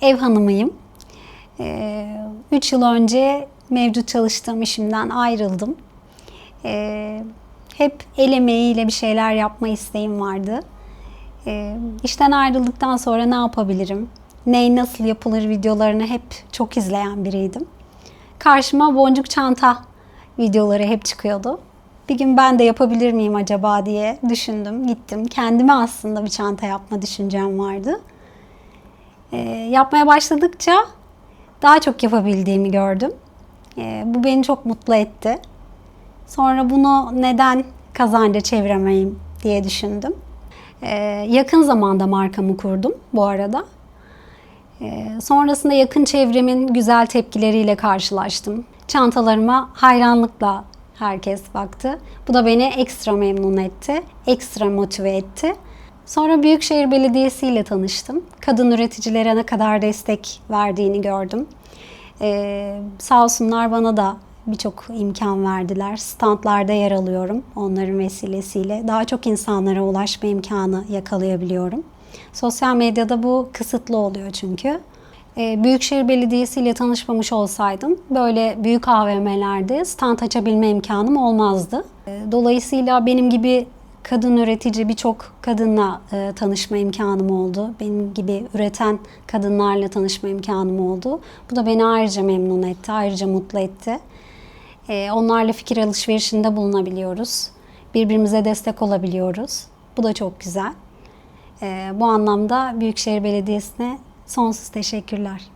Ev hanımıyım. 3 yıl önce mevcut çalıştığım işimden ayrıldım. Ee, hep el emeğiyle bir şeyler yapma isteğim vardı. Ee, işten ayrıldıktan sonra ne yapabilirim? Ney nasıl yapılır videolarını hep çok izleyen biriydim. Karşıma boncuk çanta videoları hep çıkıyordu. Bir gün ben de yapabilir miyim acaba diye düşündüm, gittim. Kendime aslında bir çanta yapma düşüncem vardı. Ee, yapmaya başladıkça daha çok yapabildiğimi gördüm. Ee, bu beni çok mutlu etti. Sonra bunu neden kazanca çeviremeyim diye düşündüm. Ee, yakın zamanda markamı kurdum bu arada. Ee, sonrasında yakın çevremin güzel tepkileriyle karşılaştım. Çantalarıma hayranlıkla herkes baktı. Bu da beni ekstra memnun etti, ekstra motive etti. Sonra Büyükşehir Belediyesi ile tanıştım. Kadın üreticilere ne kadar destek verdiğini gördüm. Ee, sağ olsunlar bana da birçok imkan verdiler. Standlarda yer alıyorum onların vesilesiyle. Daha çok insanlara ulaşma imkanı yakalayabiliyorum. Sosyal medyada bu kısıtlı oluyor çünkü. Ee, Büyükşehir Belediyesi ile tanışmamış olsaydım böyle büyük AVM'lerde stand açabilme imkanım olmazdı. Ee, Dolayısıyla benim gibi kadın üretici birçok kadınla e, tanışma imkanım oldu. Benim gibi üreten kadınlarla tanışma imkanım oldu. Bu da beni ayrıca memnun etti, ayrıca mutlu etti. Ee, onlarla fikir alışverişinde bulunabiliyoruz. Birbirimize destek olabiliyoruz. Bu da çok güzel. Ee, bu anlamda Büyükşehir Belediyesi'ne sonsuz teşekkürler.